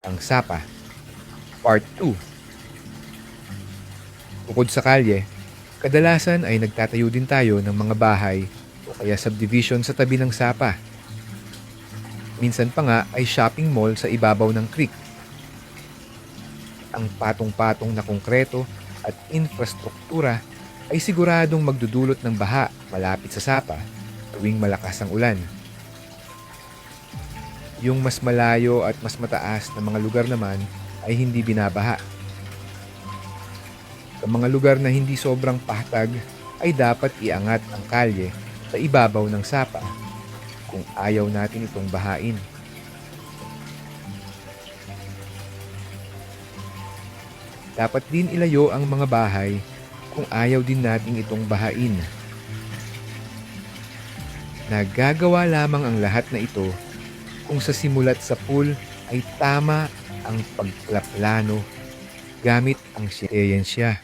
Ang Sapa Part 2 Bukod sa kalye, kadalasan ay nagtatayo din tayo ng mga bahay o kaya subdivision sa tabi ng Sapa. Minsan pa nga ay shopping mall sa ibabaw ng creek. Ang patong-patong na konkreto at infrastruktura ay siguradong magdudulot ng baha malapit sa Sapa tuwing malakas ang ulan. Yung mas malayo at mas mataas na mga lugar naman ay hindi binabaha. Sa mga lugar na hindi sobrang pahtag ay dapat iangat ang kalye sa ibabaw ng sapa kung ayaw natin itong bahain. Dapat din ilayo ang mga bahay kung ayaw din nating itong bahain. Nagagawa lamang ang lahat na ito kung sa simulat sa pool ay tama ang pagplaplano gamit ang siyensya.